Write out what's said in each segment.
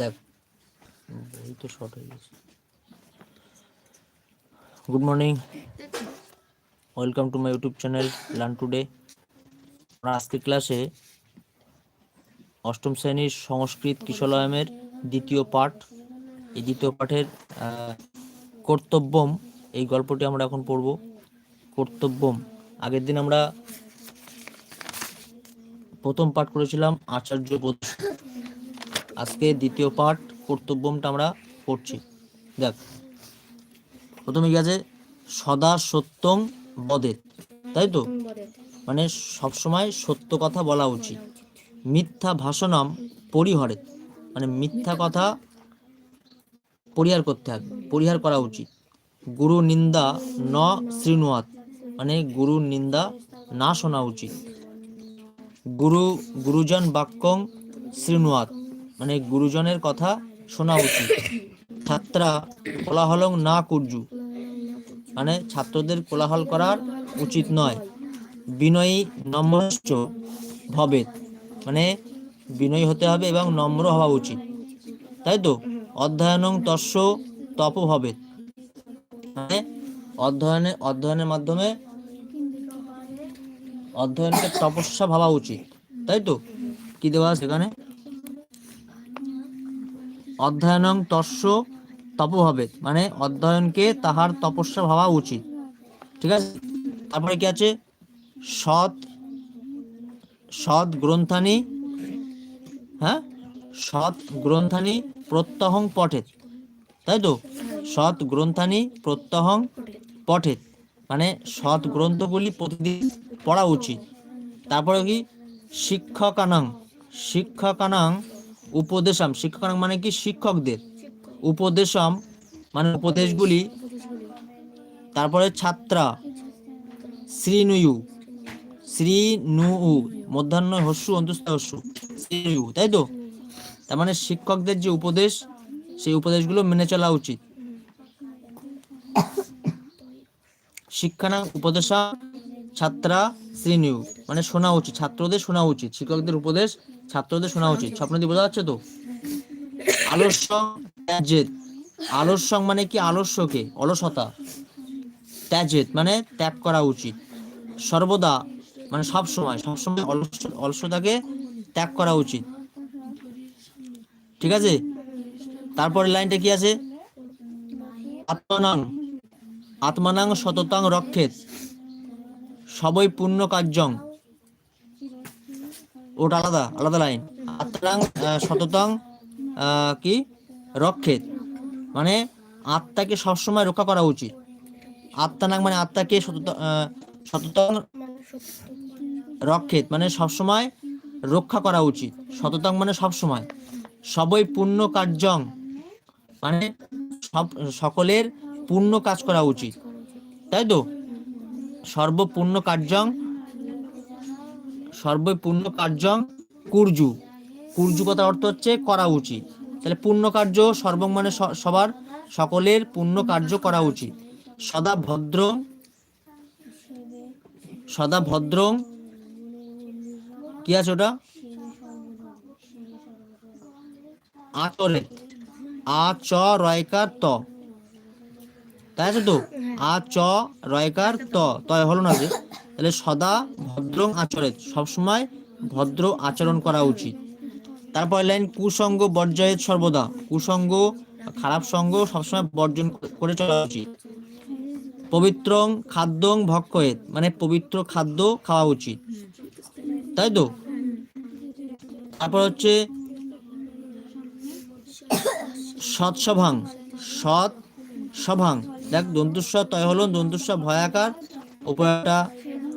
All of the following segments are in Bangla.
দেখ, বই তো শর্ট হয়ে গেছে। Good morning welcome to my YouTube channel learn today আমরা আজকের ক্লাসে অষ্টম শ্রেণির সংস্কৃত কিশলয়ামের দ্বিতীয় পাঠ, এই দ্বিতীয় পাঠের কর্তব্যম, এই গল্পটি আমরা এখন পড়ব। কর্তব্যম, আগের দিন আমরা প্রথম পাঠ করেছিলাম আচার্য বোধ আজকে দ্বিতীয় পাঠ কর্তব্যমটা আমরা পড়ছি দেখ প্রথমে কি আছে? সদা সত্যং বদে তাই তো? মানে সবসময় সত্য কথা বলা উচিত। মিথ্যা ভাষণম পরিহরে মানে মিথ্যা কথা পরিহার করতে হবে পরিহার করা উচিত। গুরু নিন্দা ন শৃণুয়াত মানে গুরুর নিন্দা না শোনা উচিত। গুরু, গুরুজন বাক্যং শৃণুয়াত মানে গুরুজনের কথা শোনা উচিত। ছাত্রা কোলাহলং না কুর্জু মানে ছাত্রদের কোলাহল করার উচিত নয়। বিনয়ী নম্রশ্চ ভবেত। মানে বিনয়ী হতে হবে এবং নম্র হওয়া উচিত। তাই তো? অধ্যয়নং তস্য তপ ভবেত। মানে অধ্যয়নে, অধ্যয়নের মাধ্যমে অধ্যয়নকে তপস্যা ভাবা উচিত, তাই তো? কি দেওয়া সেখানে অধ্যয়নং তস্য তপভাবে মানে অধ্যয়নকে তাহার তপস্যা ভাবা উচিত। ঠিক আছে? তারপরে কি আছে? সৎ সৎ গ্রন্থানি হ্যাঁ? সৎ গ্রন্থানি প্রত্যহং পঠেত, তাই তো? সৎ গ্রন্থানি প্রত্যহং পঠেত। মানে সৎ গ্রন্থগুলি প্রতিদিন পড়া উচিত। তারপরে কি? শিক্ষকানাং শিক্ষকানাং উপদেশাম। শিক্ষকানাং মানে কি? শিক্ষকদের। উপদেশম মানে উপদেশগুলি। তারপরে ছাত্রা, শ্রীনুয়ু শ্রীনু মধ্যাহ্ন হস্যু, অন্তস্থ হস্যু, শ্রীনুয়ু, তাই তো? তার মানে শিক্ষকদের যে উপদেশ, সেই উপদেশগুলো মেনে চলা উচিত। শিক্ষানা উপদেশা ছাত্রা শ্রীনিউ। মানে শোনা উচিত, ছাত্রদের শোনা উচিত, শিক্ষকদের উপদেশ ছাত্রদের শোনা উচিত। স্বপ্নদি বোঝা যাচ্ছে তো? আলস্য আলস্য মানে কি? আলস্যকে, অলসতা। ত্যাজেত মানে ত্যাগ করা উচিত। সর্বদা মানে সব সময় সব সময় অলস অলসতাকে ত্যাগ করা উচিত। ঠিক আছে? তারপরে লাইনটা কি আছে? আত্মনাং আত্মানাং শততাং রক্ষেত। সবই পূর্ণ কার্যং ওটা আলাদা আলাদা লাইন। আত্মানাং শততাং কি? রক্ষেত। মানে আত্মাকে সবসময় রক্ষা করা উচিত। আত্মানাং মানে আত্মাকে আহ, শততাং রক্ষেত। মানে সবসময় রক্ষা করা উচিত। শততাং মানে সবসময়। সবই পূর্ণ কার্যং মানে সব সকলের পূর্ণ কাজ করা উচিত। তাই তো? সর্বপূর্ণ কার্যং সর্বপূর্ণ কার্যং কুর্জু। কুর্জু কথা অর্থ হচ্ছে করা উচিত। তাহলে পূর্ণ কার্য সর্বং মানে সবার সকলের পূর্ণ কার্য করা উচিত। সদা ভদ্র সদা ভদ্র, কি আছে ওটা? আচরে আ চ রয়কার ত। তাই আছে তো? আ চ, রয়কার, ত। তয় হলো না যে? তাহলে সদা ভদ্র আচরে সবসময় ভদ্র আচরণ করা উচিত। তারপর লাইন, কুসঙ্গ বর্জয়ের সর্বদা। কুসঙ্গ, খারাপ সঙ্গ সবসময় বর্জন করে চলা উচিত। পবিত্র খাদ্যং ভক্ষয়েত মানে পবিত্র খাদ্য খাওয়া উচিত। তাই তো? তারপর হচ্ছে সৎসভাং। সৎ সভাং। দেখ দন্তুস্ব তয় হলো দন্তুস্ব ভয়াকার উপরে একটা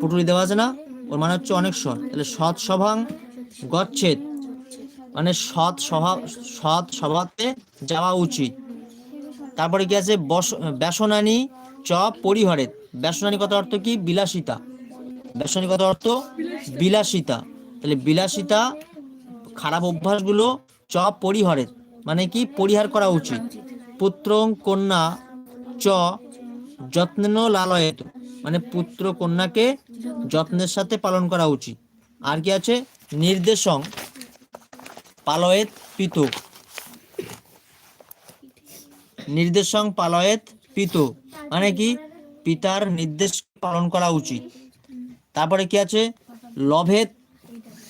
পুটুরি দেওয়া আছে না? ওর মানে হচ্ছে অনেক স্বর। তাহলে সৎ সভাং, গচ্ছেদ। মানে সৎ সভা, সৎ সভাতে যাওয়া উচিত। তারপরে কি আছে? বস, ব্যসনানি চ পরিহরে ব্যসনানি কত অর্থ কি? বিলাসিতা। ব্যসনানি কত অর্থ বিলাসিতা। তাহলে বিলাসিতা, খারাপ অভ্যাসগুলো চ পরিহরে মানে কি? পরিহার করা উচিত। পুত্র কন্যা চ যত্ন লালয়েত। মানে পুত্র কন্যাকে যত্নের সাথে পালন করা উচিত। আর কি আছে? নির্দেশং পালয়েত পিত। নির্দেশং পালয়েত পিত। মানে কি? পিতার নির্দেশ পালন করা উচিত। তারপরে কি আছে? লভেত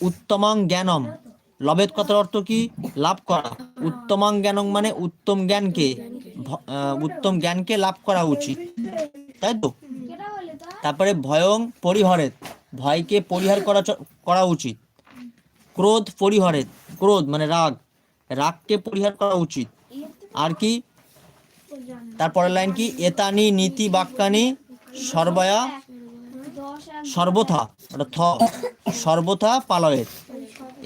উত্তমং জ্ঞানম। লভেত কথার অর্থ কি? লাভ করা। উত্তমং জ্ঞানং মানে উত্তম জ্ঞানকে উত্তম জ্ঞানকে লাভ করা উচিত, তাই তো? তারপরে ভয়ং পরিহরেত, ভয়কে পরিহার করা করা উচিত। ক্রোধ পরিহরেত, ক্রোধ মানে রাগ, রাগকে পরিহার করা উচিত। আর কি? তারপরের লাইন কি? এতানি নীতি বাক্যানি সর্বয়া সর্বথা ওটা থ, সর্বথা পালয়ের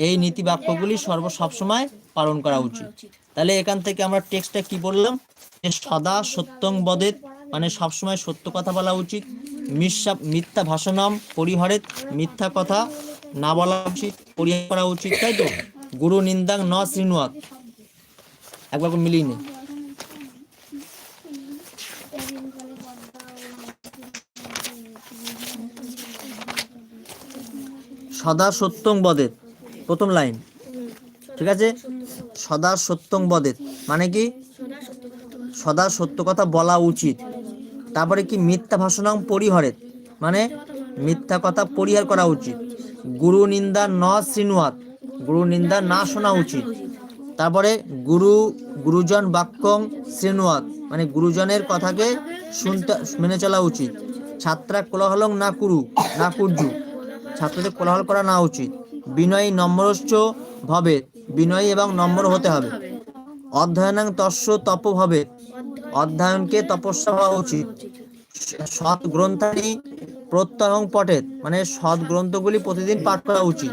এই নীতি বাক্যগুলি সর্ব, সবসময় পালন করা উচিত। তাহলে এখান থেকে আমরা টেক্সটটা কি বললাম? যে সদা সত্যং বদেত মানে সবসময় সত্য কথা বলা উচিত। মিথ্যা মিথ্যা ভাষণম পরিহরেত মিথ্যা কথা না বলা উচিত পরিহার করা উচিত তাই তো? গুরু নিন্দাং ন শ্রীনুয়াত। একবার মিলিয়ে নে। সদা সত্যং বদেত প্রথম লাইন ঠিক আছে? সদা সত্যং বদেত মানে কি? সদা সত্য কথা বলা উচিত। তারপরে কি? মিথ্যা ভাষণং পরিহরেত। মানে মিথ্যা কথা পরিহার করা উচিত। গুরু নিন্দা ন শ্রীনুয়াত। গুরু নিন্দা না শোনা উচিত। তারপরে গুরু, গুরুজন বাক্যং শ্রেণুয়াত মানে গুরুজনের কথাকে শুনতে, মেনে চলা উচিত। ছাত্রা কোলাহলং না কুরু, না কুর্জু ছাত্রদের কোলাহল করা না উচিত। বিনয়ী নম্রশ্চ ভবে বিনয়ী এবং নম্র হতে হবে। অধ্যয়নাং তস্য তপ ভবে অধ্যয়নকে তপস্যা হওয়া উচিত। সৎ গ্রন্থানি প্রত্যয়ং পঠেত মানে সৎ গ্রন্থগুলি প্রতিদিন পাঠ করা উচিত।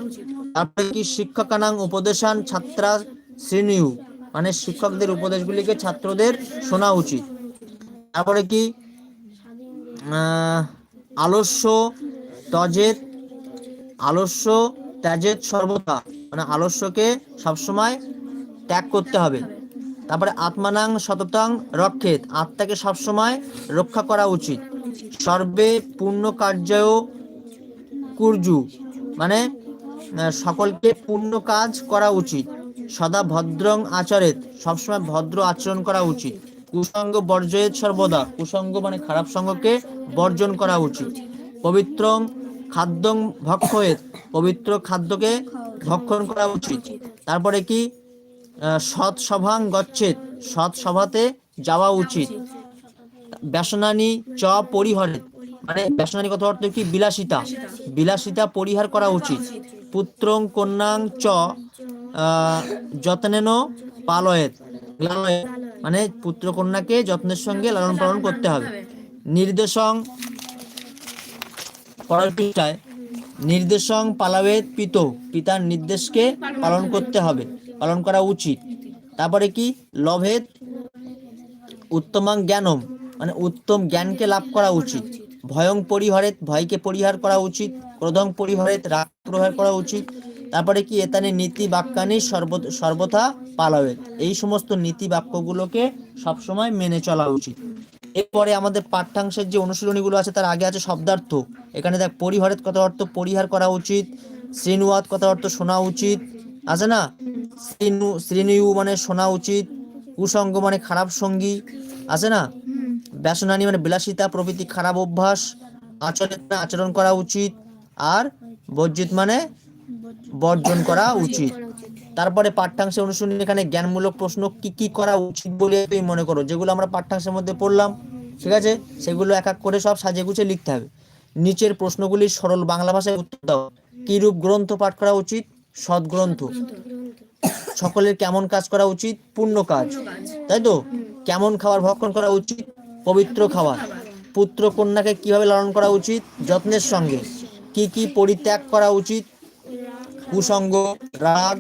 তারপরে কি শিক্ষকানাং উপদেশান ছাত্রা শ্রেণীয় মানে শিক্ষকদের উপদেশগুলিকে ছাত্রদের শোনা উচিত। তারপরে কি আলস্য তজেত, আলস্য ত্যাজেত সর্বদা মানে আলস্যকে সবসময় ত্যাগ করতে হবে। তারপরে আত্মানাং সততাং রক্ষেত, আত্মাকে সবসময় রক্ষা করা উচিত। সর্বে পূর্ণ কার্যও কুর্জু মানে সকলকে পূর্ণ কাজ করা উচিত। সদা ভদ্রং আচরেত, সবসময় ভদ্র আচরণ করা উচিত। কুসঙ্গ বর্জয়েত সর্বদা কুসঙ্গ মানে খারাপ সঙ্গকে বর্জন করা উচিত। পবিত্রং খাদ্যং ভক্ষয়েত পবিত্র খাদ্যকে ভক্ষণ করা উচিত। তারপরে কি? সৎ সভাং গচ্ছেত সৎ সভাতে যাওয়া উচিত। ব্যসনানি চ পরিহরেত মানে ব্যসনানি কথা অর্থ কি? বিলাসিতা। বিলাসিতা পরিহার করা উচিত। পুত্রং কন্যাং চ যত্নেন পালয়েত মানে পুত্র কন্যাকে যত্নের সঙ্গে লালন পালন করতে হবে। নির্দেশং পরের পৃষ্ঠায় নির্দেশং পালাবেত পিত, পিতার নির্দেশকে পালন করতে হবে, পালন করা উচিত। তারপরে কি? লভেত উত্তমাং জ্ঞানম মানে উত্তম জ্ঞানকে লাভ করা উচিত। ভয়ং পরিহরেত, ভয়কে পরিহার করা উচিত। ক্রোধং পরিহরেত, রাগ পরিহার করা উচিত। তারপরে কি? এতানে নীতি বাক্যানি সর্ব, সর্বথা পালাবেত এই সমস্ত নীতি বাক্যগুলোকে সবসময় মেনে চলা উচিত। এরপরে আমাদের পাঠ্যাংশের যে অনুশীলনীগুলো আছে, তার আগে আছে শব্দার্থ। এখানে দেখ পরিহরেত কথা অর্থ পরিহার করা উচিত শ্রেণুয়াত কথা অর্থ শোনা উচিত, আছে না? শ্রীনু শ্রেণীয়ু মানে শোনা উচিত, কুসঙ্গ মানে খারাপ সঙ্গী, আছে না? ব্যসনানি মানে বিলাসিতা, প্রভৃতি খারাপ অভ্যাস, আচরণ মানে আচরণ করা উচিত, আর বর্জিত মানে বর্জন করা উচিত। তারপরে পাঠ্যাংশে অনুশীলনী, এখানে জ্ঞানমূলক প্রশ্ন কি কি করা উচিত বলে তুমি মনে করো? যেগুলো আমরা পাঠ্যাংশের মধ্যে পড়লাম, ঠিক আছে? সেগুলো এক এক করে সব সাজিয়ে গুছিয়ে লিখতে হবে। নিচের প্রশ্নগুলি সরল বাংলা ভাষায় উত্তর দাও। কি রূপ গ্রন্থ পাঠ করা উচিত? সৎ গ্রন্থ সকলের কেমন কাজ করা উচিত? পূর্ণ কাজ। তাই তো? কেমন খাবার ভক্ষণ করা উচিত? পবিত্র খাবার। পুত্র কন্যাকে কীভাবে লালন করা উচিত? যত্নের সঙ্গে। কি কি পরিত্যাগ করা উচিত? কুসঙ্গ রাগ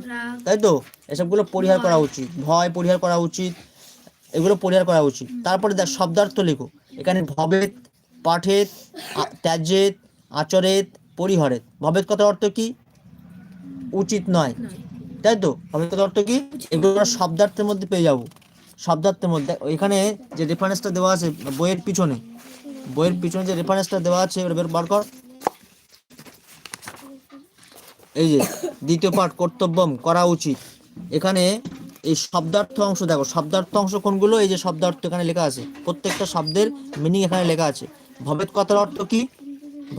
তাই তো? এসবগুলো পরিহার করা উচিত। ভয় পরিহার করা উচিত। এগুলো পরিহার করা উচিত। তারপরে দেখ শব্দার্থ লেখো। এখানে ভবেত পাঠেত ত্যাজেত আচরেত পরিহরেত ভবেত কথার অর্থ কি? উচিত নয়। তাই তো? ভবেত কথার অর্থ কি? এগুলো শব্দার্থের মধ্যে পেয়ে যাব। শব্দার্থের মধ্যে এখানে যে রেফারেন্সটা দেওয়া আছে বইয়ের পিছনে বইয়ের পিছনে যে রেফারেন্সটা দেওয়া আছে এবার বের বার কর। এই যে দ্বিতীয় পাঠ কর্তব্যম করা উচিত। এখানে এই শব্দার্থ অংশ দেখো শব্দার্থ অংশ কোনগুলো? এই যে শব্দার্থ এখানে লেখা আছে। প্রত্যেকটা শব্দের মিনিং এখানে লেখা আছে। ভবেদ কথার অর্থ কি?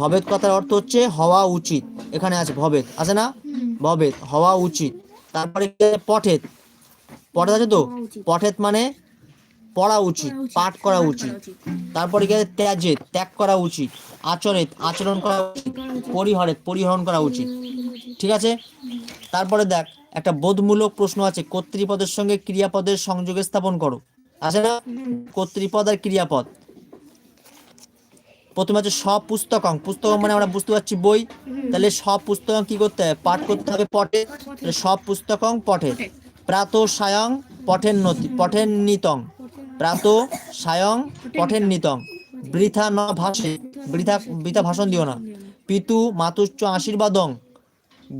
ভবেদ কথার অর্থ হচ্ছে হওয়া উচিত। এখানে আছে ভবেদ। আছে না? ভবেদ হওয়া উচিত। তারপরে পঠেত। পঠেত আছে তো? পঠেত মানে পড়া উচিত পাঠ করা উচিত। তারপরে কি আছে? ত্যাজেত ত্যাগ করা উচিত। আচরেত আচরণ করা উচিত। পরিহরেত পরিহরণ করা উচিত। ঠিক আছে? তারপরে দেখ, একটা বোধমূলক প্রশ্ন আছে, কর্তৃপদের সঙ্গে ক্রিয়াপদের সংযোগে স্থাপন করো। আছে না? কর্তৃপদ আর ক্রিয়াপদ। প্রথমে হচ্ছে সব পুস্তকং পুস্তকং মানে আমরা বুঝতে পারছি বই। তাহলে সব পুস্তকং কি করতে হবে? পাঠ করতে হবে সব পুস্তকং পঠে। প্রাত সায়ং পঠেন নতি পঠেন নিতং। প্রাত সায়ং পঠেন নিতং। বৃথা ন ভাষে বৃথা বৃথা ভাষণ দিও না। পিতু মাতুশ্চ আশীর্বাদং।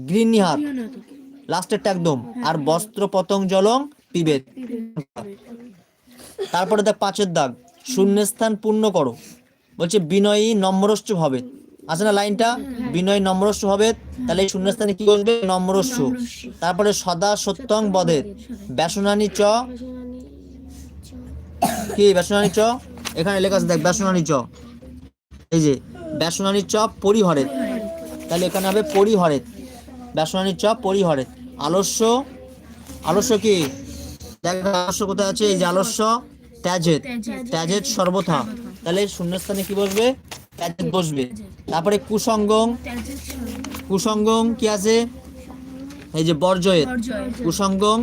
গৃহীহাত লাস্টেরটা একদম। আর বস্ত্র পতং জলং পিবেত। তারপরে দেখ পাঁচের দাগ। শূন্যস্থান পূর্ণ করো। বলছে বিনয়ী নম্রস্য হবে। আছে না লাইনটা? বিনয় নম্রস্য হবে। তাহলে এই শূন্যস্থানে কি বসবে? নম্রস্য তারপরে সদা সত্যং বদের ব্যাসনানি চ। কি? ব্যাসনানি চ? এখানে লেখা আছে দেখ ব্যাসনানি চ। এই যে ব্যাসনানি চ পরিহরে তাহলে এখানে হবে পরিহরে ব্যাসনানি চ পরিহরে। আলস্য আলস্য কি? দেখ আলস্য কোথায় আছে? এই যে আলস্য ত্যাজেত ত্যাজেত সর্বথা। তাহলে শূন্যস্থানে কি বসবে? ত্যাজেত বসবে। তারপরে কুসঙ্গম কুসঙ্গম কি আছে? এই যে বর্জয়েত কুসঙ্গম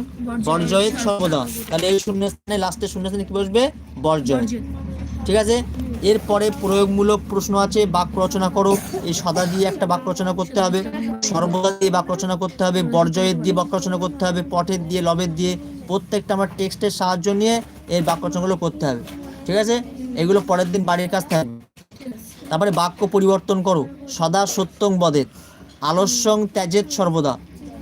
বর্জয়েত সর্বদা। তাহলে এই শূন্যস্থানে লাস্টে শূন্যস্থানে কি বসবে? বর্জয়েত ঠিক আছে? এরপরে প্রয়োগমূলক প্রশ্ন আছে বাক্য রচনা করো। এই সদা দিয়ে একটা বাক্য রচনা করতে হবে। সর্বদা দিয়ে বাক্য রচনা করতে হবে বর্জয়ের দিয়ে বাক্য রচনা করতে হবে পটের দিয়ে লবের দিয়ে প্রত্যেকটা আমার টেক্সটের সাহায্য নিয়ে এই বাক্য রচনাগুলো করতে হবে ঠিক আছে? এগুলো পরের দিন বাড়ির কাজ থাকবে তারপরে বাক্য পরিবর্তন করো সদা সত্যং বদেত আলস্যং ত্যাজেত সর্বদা।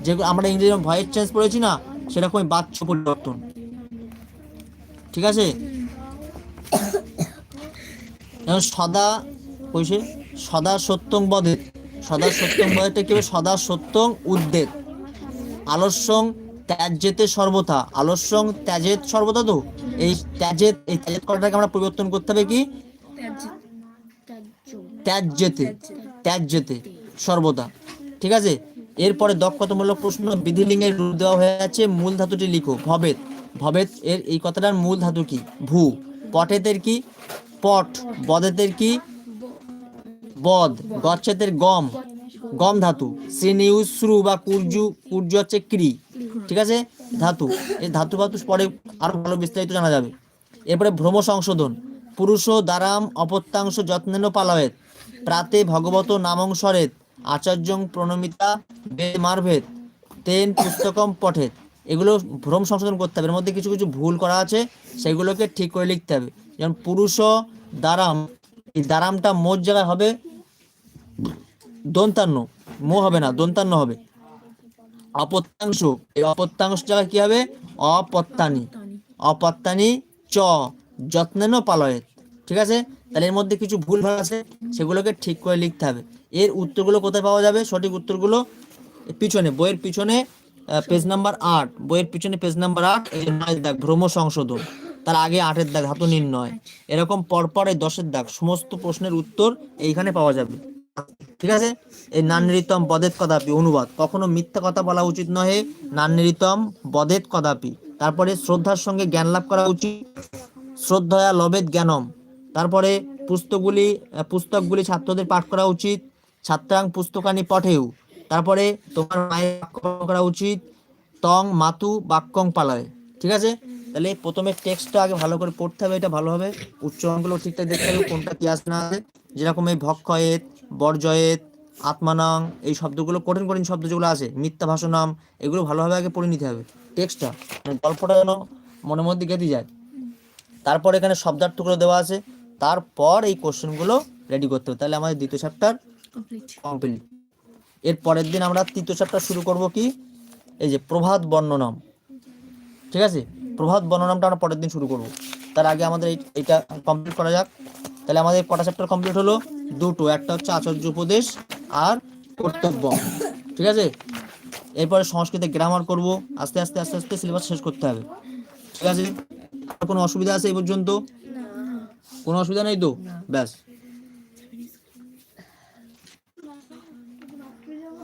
যেগুলো আমরা ইংরেজি ভয়েস চেঞ্জ পড়েছি না সেরকমই বাচ্য পরিবর্তন ঠিক আছে? যেমন সদা কইছে সদা সত্যং বদে সদা সত্যং বদেটা কি সদা সত্যং উদ্বেগ। আলস্যং ত্যাজ্যেতে সর্বথা আলস্যং ত্যাজেত সর্বথা তো? এই ত্যাজেত এই ত্যাজেত কথাটাকে আমরা পরিবর্তন করতে হবে কি? ত্যাজ্যেতে ত্যাজ্যেতে সর্বদা ঠিক আছে? এরপরে দক্ষতামূলক প্রশ্ন, বিধিলিঙ্গের রূপ দেওয়া হয়ে আছে, মূল ধাতুটি লিখো। ভবেত। ভবেত এর এই কথাটার মূল ধাতু কি? ভূ। পটেতের কি? পট। বদেতের কি? বদ গচ্ছেতের গম গম ধাতু শ্রেণীউ শ্রু বা কুর্জু, কুর্জ হচ্ছে ক্রি, ঠিক আছে? ধাতু, এই ধাতু বাতু পরে আরও ভালো বিস্তারিত জানা যাবে। এরপরে ভ্রম সংশোধন, পুরুষ দ্বারাম অপত্যাংশ যত্নেন পালয়েত, প্রাতে ভগবত নামংসরেত আচার্যং প্রণমিতা বেদ মারভেদ, তেন পুস্তকম পঠেত। এগুলো ভ্রম সংশোধন করতে হবে। এর মধ্যে কিছু কিছু ভুল করা আছে, সেগুলোকে ঠিক করে লিখতে হবে। যেমন পুরুষ দ্বারাম, এই দ্বারামটা মোট জায়গায় হবে দন্তান্ন, মো হবে না, দন্তান্ন হবে। অপত্যাংশ এই অপত্যাংশ জায়গায় কি হবে? অপত্যানি অপত্যানি চ, যত্নেন পালয়েত। ঠিক আছে? তাহলে এর মধ্যে কিছু ভুল ভালো আছে, সেগুলোকে ঠিক করে লিখতে হবে। এর উত্তরগুলো কোথায় পাওয়া যাবে? সঠিক উত্তরগুলো পিছনে, বইয়ের পিছনে পেজ নাম্বার আট। বইয়ের পিছনে পেজ নাম্বার আট, এই নয় দাগ, ভ্রম সংশোধন। তার আগে আটের দাগ, ধাতু নির্ণয়। এরকম পরপর এই দশের দাগ, সমস্ত প্রশ্নের উত্তর এইখানে পাওয়া যাবে। ঠিক আছে? এই নান্যরিতম বদেত কদাপি, অনুবাদ। কখনো মিথ্যা কথা বলা উচিত নহে নান্যরিতম বদেত কদাপি। তারপরে শ্রদ্ধার সঙ্গে জ্ঞান লাভ করা উচিত। শ্রদ্ধয়া লবেদ জ্ঞানম। তারপরে পুস্তকগুলি পুস্তকগুলি ছাত্রদের পাঠ করা উচিত। ছাত্রাং পুস্তকানি পঠেও তারপরে তোমার মায়ের করা উচিত। তং মাতু বাক্যং পালায়। ঠিক আছে? তাহলে প্রথমে টেক্সটটা আগে ভালো করে পড়তে হবে, এটা ভালোভাবে উচ্চারণগুলো ঠিকঠাক দেখতে হবে, কোনটা কি আসে না আসে যেরকম এই ভক্ষয়েত বর্জয়েত আত্মানাং এই শব্দগুলো কঠিন কঠিন শব্দ যেগুলো আছে মিথ্যা ভাষণাম এগুলো ভালোভাবে আগে পড়ে নিতে হবে। টেক্সটটা মানে গল্পটা যেন মনের মধ্যে গেঁথে যায়। তারপর এখানে শব্দার্থগুলো দেওয়া আছে তারপর এই কোশ্চেনগুলো রেডি করতে হবে। তাহলে আমাদের দ্বিতীয় চ্যাপ্টার কমপ্লিট এর পরের দিন আমরা তৃতীয় চ্যাপ্টার শুরু করব কি? এই যে প্রভাত বর্ণনাম। ঠিক আছে? প্রভাত বর্ণনামটা আমরা পরের দিন শুরু করব। তার আগে আমাদের এই- এইটা কমপ্লিট করা যাক। তাহলে আমাদের কটা চ্যাপ্টার কমপ্লিট হলো? দুটো, একটা হচ্ছে আচার্য উপদেশ আর কর্তব্য। ঠিক আছে? এরপরে সংস্কৃতে গ্রামার করব, আস্তে আস্তে আস্তে আস্তে সিলেবাস শেষ করতে হবে। ঠিক আছে? কোনো অসুবিধা আছে এই পর্যন্ত? কোনো অসুবিধা নেই তো? ব্যাস।